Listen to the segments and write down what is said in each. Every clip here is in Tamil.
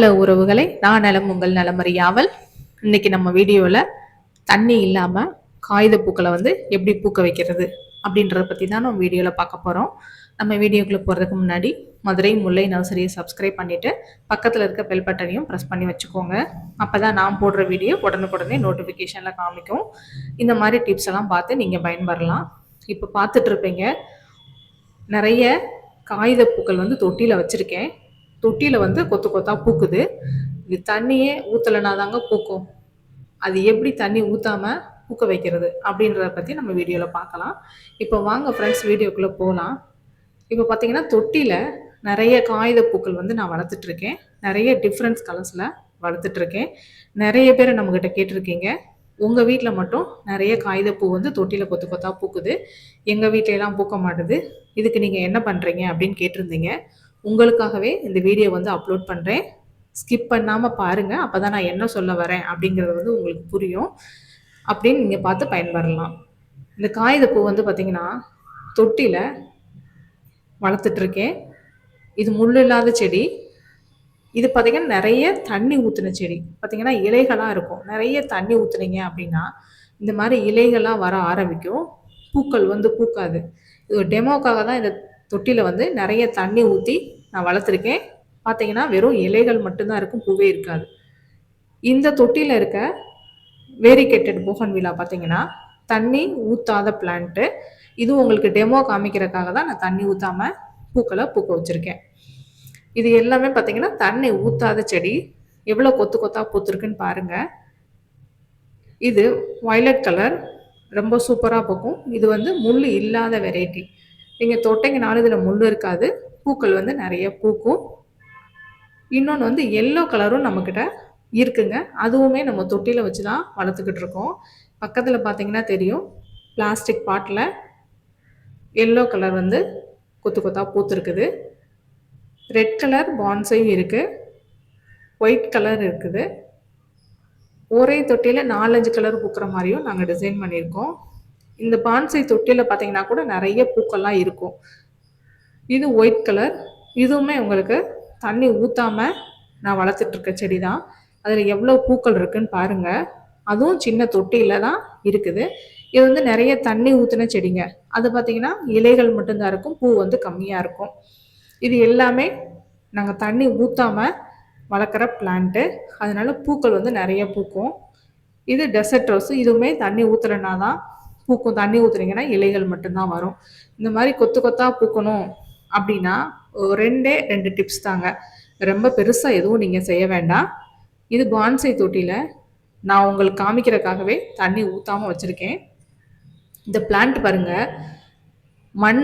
ஹலோ உறவுகளை நான் நலம் உங்கள் நலமறியாமல் இன்னைக்கு நம்ம வீடியோவில் தண்ணி இல்லாமல் காகித பூக்களை வந்து எப்படி பூக்க வைக்கிறது அப்படின்றத பற்றி தான் நம்ம வீடியோவில் பார்க்க போகிறோம் நம்ம வீடியோக்குள்ளே போகிறதுக்கு முன்னாடி மதுரை முல்லை நர்சரியை சப்ஸ்கிரைப் பண்ணிவிட்டு பக்கத்தில் இருக்க பெல் பட்டனையும் ப்ரெஸ் பண்ணி வச்சுக்கோங்க. அப்போ தான் நான் போடுற வீடியோ உடனுக்குடனே நோட்டிஃபிகேஷனில் காமிக்கும். இந்த மாதிரி டிப்ஸ் எல்லாம் பார்த்து நீங்கள் பயன்பெறலாம். இப்போ பார்த்துட்ருப்பீங்க நிறைய காகித பூக்கள் வந்து தொட்டியில் வச்சுருக்கேன். தொட்டியில் வந்து கொத்து கொத்தாக பூக்குது. இது தண்ணியே ஊற்றலைனா தாங்க பூக்கும். அது எப்படி தண்ணி ஊற்றாமல் பூக்க வைக்கிறது அப்படின்றத பற்றி நம்ம வீடியோவில் பார்க்கலாம். இப்போ வாங்க ஃப்ரெண்ட்ஸ் வீடியோக்குள்ளே போகலாம் இப்போ பார்த்தீங்கன்னா தொட்டியில் நிறைய காகித பூக்கள் வந்து நான் வளர்த்துட்ருக்கேன். நிறைய டிஃப்ரெண்ட்ஸ் கலர்ஸில் வளர்த்துட்ருக்கேன். நிறைய பேர் நம்மக்கிட்ட கேட்டிருக்கீங்க. உங்கள் வீட்டில் மட்டும் நிறைய காகிதப்பூ வந்து தொட்டியில் கொத்து கொத்தாக பூக்குது. எங்கள் வீட்டிலலாம் பூக்க மாட்டுது. இதுக்கு நீங்கள் என்ன பண்ணுறீங்க அப்படின்னு கேட்டிருந்தீங்க. உங்களுக்காகவே இந்த வீடியோ வந்து அப்லோட் பண்ணுறேன் ஸ்கிப் பண்ணாமல் பாருங்கள் அப்போ தான் நான் என்ன சொல்ல வரேன் அப்படிங்கிறது வந்து உங்களுக்கு புரியும். அப்படின்னு நீங்கள் பார்த்து பயன்பெறலாம் இந்த காகிதப்பூ வந்து பார்த்திங்கன்னா தொட்டியில் வளர்த்துட்ருக்கேன். இது முள் இல்லாத செடி. இது பார்த்திங்கன்னா நிறைய தண்ணி ஊற்றின செடி. பார்த்திங்கன்னா இலைகளாக இருக்கும். நிறைய தண்ணி ஊற்றுனீங்க அப்படின்னா இந்த மாதிரி இலைகளாக வர ஆரம்பிக்கும். பூக்கள் வந்து பூக்காது. இது ஒரு டெமோக்காக தான் இந்த தொட்டியில் வந்து நிறைய தண்ணி ஊற்றி நான் வளர்த்துருக்கேன். பார்த்தீங்கன்னா வெறும் இலைகள் மட்டும்தான் இருக்கும் பூவே இருக்காது. இந்த தொட்டியில் இருக்க வேரிகேட்டட் போகன் விழா பார்த்தீங்கன்னா தண்ணி ஊற்றாத பிளான்ட்டு. இது உங்களுக்கு டெமோ காமிக்கிறதுக்காக தான் நான் தண்ணி ஊற்றாமல் பூக்களை பூக்க வச்சுருக்கேன். இது எல்லாமே பார்த்தீங்கன்னா தண்ணி ஊற்றாத செடி. எவ்வளோ கொத்து கொத்தாக பூத்துருக்குன்னு பாருங்கள் இது வயலட் கலர். ரொம்ப சூப்பராக பூக்கும். இது வந்து முள் இல்லாத வெரைட்டி. நீங்கள் தொட்டைங்கனாலும் இதில் முள் இருக்காது. பூக்கள் வந்து நிறைய பூக்கும். இன்னொன்று வந்து எல்லோ கலரும் நம்மக்கிட்ட இருக்குங்க. அதுவுமே நம்ம தொட்டியில் வச்சு தான் வளர்த்துக்கிட்டு இருக்கோம். பக்கத்தில் பார்த்தீங்கன்னா தெரியும் பிளாஸ்டிக் பாட்டில் எல்லோ கலர் வந்து கொத்து கொத்தாக பூத்துருக்குது. ரெட் கலர் பான்ஸையும் இருக்குது ஒயிட் கலர் இருக்குது. ஒரே தொட்டியில் நாலஞ்சு கலர் பூக்கிற மாதிரியும் நாங்கள் டிசைன் பண்ணியிருக்கோம். இந்த பான்சை தொட்டியில் பார்த்தீங்கன்னா கூட நிறைய பூக்கள்லாம் இருக்கும். இது ஒயிட் கலர். இதுவுமே உங்களுக்கு தண்ணி ஊற்றாமல் நான் வளர்த்துட்ருக்க செடி தான் அதில் எவ்வளோ பூக்கள் இருக்குதுன்னு பாருங்கள் அதுவும் சின்ன தொட்டியில் தான் இருக்குது. இது வந்து நிறைய தண்ணி ஊற்றின செடிங்க. அது பார்த்திங்கன்னா இலைகள் மட்டும்தான் இருக்கும். பூ வந்து கம்மியாக இருக்கும். இது எல்லாமே நாங்கள் தண்ணி ஊற்றாமல் வளர்க்குற பிளான்ட்டு அதனால் பூக்கள் வந்து நிறைய பூக்கும். இது டெசர்ட் ரோஸு இதுவுமே தண்ணி ஊற்றுலனா தான் பூக்கும் தண்ணி ஊற்றுறீங்கன்னா இலைகள் மட்டும்தான் வரும். இந்த மாதிரி கொத்து கொத்தாக பூக்கணும் அப்படின்னா ரெண்டே ரெண்டு டிப்ஸ் தாங்க. ரொம்ப பெருசாக எதுவும் நீங்கள் செய்ய வேண்டாம். இது பான்சை தொட்டியில் நான் உங்களுக்கு காமிக்கிறதுக்காகவே தண்ணி ஊற்றாமல் வச்சுருக்கேன். இந்த பிளான்ட் பாருங்கள் மண்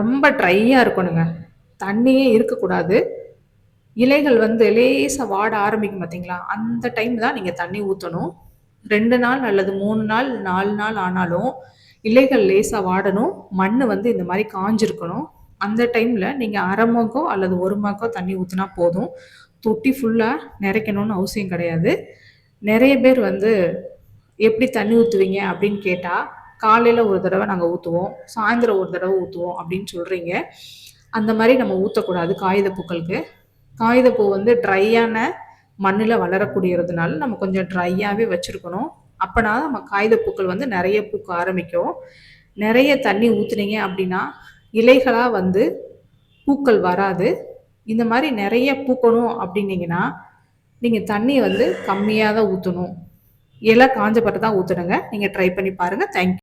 ரொம்ப ட்ரையாக இருக்கணுங்க. தண்ணியே இருக்கக்கூடாது. இலைகள் வந்து லேசாக வாட ஆரம்பிக்கும் பார்த்தீங்களா அந்த டைம் தான் நீங்கள் தண்ணி ஊற்றணும் ரெண்டு நாள் அல்லது மூணு நாள் நாலு நாள் ஆனாலும் இலைகள் லேசாக வாடணும். மண் வந்து இந்த மாதிரி காஞ்சிருக்கணும். அந்த டைமில் நீங்கள் அரை மகோ அல்லது ஒரு மகோ தண்ணி ஊற்றினா போதும். தொட்டி ஃபுல்லாக நிறைக்கணும்னு அவசியம் கிடையாது. நிறைய பேர் வந்து எப்படி தண்ணி ஊற்றுவீங்க அப்படின்னு கேட்டால் காலையில் ஒரு தடவை நாங்கள் ஊற்றுவோம் சாயந்தரம் ஒரு தடவை ஊற்றுவோம் அப்படின்னு சொல்கிறீங்க அந்த மாதிரி நம்ம ஊற்றக்கூடாது காகித பூக்களுக்கு காகிதப்பூ வந்து ட்ரையான மண்ணில் வளரக்கூடியதுனால நம்ம கொஞ்சம் ட்ரையாகவே வச்சுருக்கணும். அப்போனா நம்ம காகித பூக்கள் வந்து நிறைய பூக்க ஆரம்பிக்கும். நிறைய தண்ணி ஊற்றுனீங்க அப்படின்னா இலைகளாக வந்து பூக்கள் வராது. இந்த மாதிரி நிறைய பூக்கணும் அப்படின்னீங்கன்னா நீங்கள் தண்ணி வந்து கம்மியாக தான் ஊற்றணும் இலை காஞ்சப்பட்டு தான் ஊற்றுடுங்க நீங்கள் ட்ரை பண்ணி பாருங்கள் தேங்க்யூ